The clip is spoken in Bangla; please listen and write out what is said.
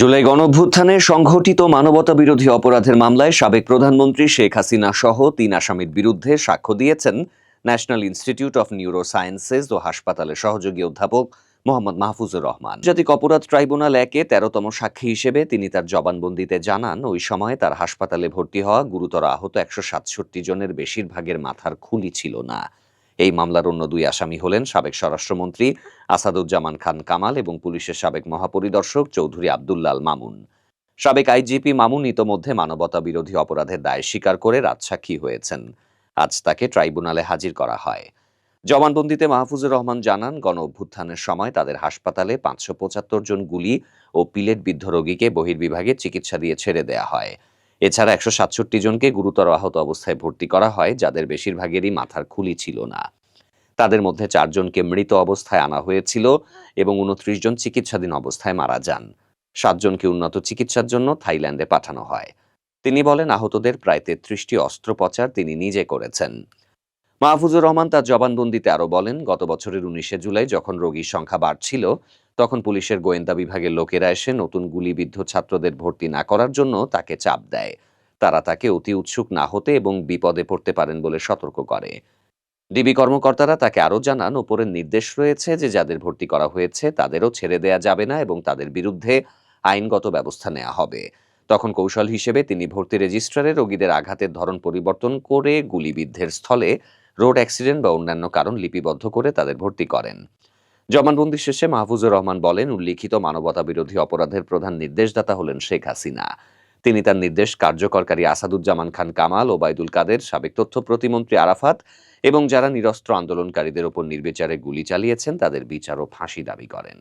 জুলাই গণঅভ্যুত্থানে সংঘটিত মানবতা বিরোধী অপরাধের মামলায় সাবেক প্রধানমন্ত্রী শেখ হাসিনা সহ তিন আসামির বিরুদ্ধে সাক্ষ্য দিয়েছেন national institute of neuro sciences ও হাসপাতালের সহযোগী অধ্যাপক মোহাম্মদ মাহফুজুর রহমান। জাতিক অপরাধ ট্রাইব্যুনাল একে তেরোতম সাক্ষী হিসেবে তিনি তার জবানবন্দিতে জানান, ওই সময় তার হাসপাতালে ভর্তি হওয়া গুরুতর আহত একশো সাতষট্টি জনের বেশিরভাগের মাথার খুলি ছিল না। এই মামলার অন্য দুই আসামি হলেন সাবেক স্বরাষ্ট্রমন্ত্রী আসাদুজ্জামান খান কামাল এবং পুলিশের সাবেক মহাপরিদর্শক চৌধুরী আব্দুল্লাল মামুন। সাবেক আইজিপি মামুন ইতোমধ্যে মানবতা বিরোধী অপরাধের দায় স্বীকার করে রাজসাক্ষী হয়েছেন। আজ তাকে ট্রাইব্যুনালে হাজির করা হয়। জবানবন্দিতে মাহফুজুর রহমান জানান গণ অভ্যুত্থানের সময় তাদের হাসপাতালে পাঁচশো পঁচাত্তর জন গুলি ও পিলেট বিদ্ধ রোগীকে বহির্বিভাগে চিকিৎসা দিয়ে ছেড়ে দেয়া হয়। এছাড়া একশো সাতষট্টি জনকে গুরুতর আহত অবস্থায় ভর্তি করা হয়, যাদের বেশিরভাগেরই মাথার খুলি ছিল না। তাদের মধ্যে চারজনকে মৃত অবস্থায় আনা হয়েছিল এবং উনত্রিশ জন চিকিৎসাধীন অবস্থায় মারা যান। সাতজনকে উন্নত চিকিৎসার জন্য থাইল্যান্ডে পাঠানো হয়। তিনি বলেন, আহতদের প্রায় তেত্রিশটি অস্ত্রোপচার তিনি নিজে করেছেন। মাহফুজুর রহমান তার জবানবন্দিতে আরও বলেন, গত বছরের উনিশে জুলাই যখন রোগীর সংখ্যা বাড়ছিল, তখন পুলিশের গোয়েন্দা বিভাগের লোকেরা এসে নতুন গুলিবিদ্ধ ছাত্রদের ভর্তি না করার জন্য তাকে চাপ দেয়। তারা তাকে অতি উৎসুক না হতে এবং বিপদে পড়তে পারেন বলে সতর্ক করে। ডিবি কর্মকর্তারা তাকে আরও জানান ওপরের নির্দেশ রয়েছে যে যাদের ভর্তি করা হয়েছে তাদেরও ছেড়ে দেয়া যাবে না এবং তাদের বিরুদ্ধে আইনগত ব্যবস্থা নেওয়া হবে। তখন কৌশল হিসেবে তিনি ভর্তি রেজিস্ট্রারে রোগীদের আঘাতের ধরন পরিবর্তন করে গুলিবিদ্ধের স্থলে রোড অ্যাক্সিডেন্ট বা অন্যান্য কারণ লিপিবদ্ধ করে তাদের ভর্তি করেন। জবানবন্দি শেষে মাহফুজুর রহমান বলেন, উল্লিখিত মানবতা বিরোধী অপরাধের প্রধান নির্দেশদাতা হলেন শেখ হাসিনা। তিনি তার নির্দেশ কার্যকরকারী আসাদুজ্জামান খান কামাল ওবায়দুল কাদের, সাবেক তথ্য প্রতিমন্ত্রী আরাফাত এবং যারা নিরস্ত্র আন্দোলনকারীদের ওপর নির্বিচারে গুলি চালিয়েছেন, তাদের বিচার ও ফাঁসি দাবি করেন।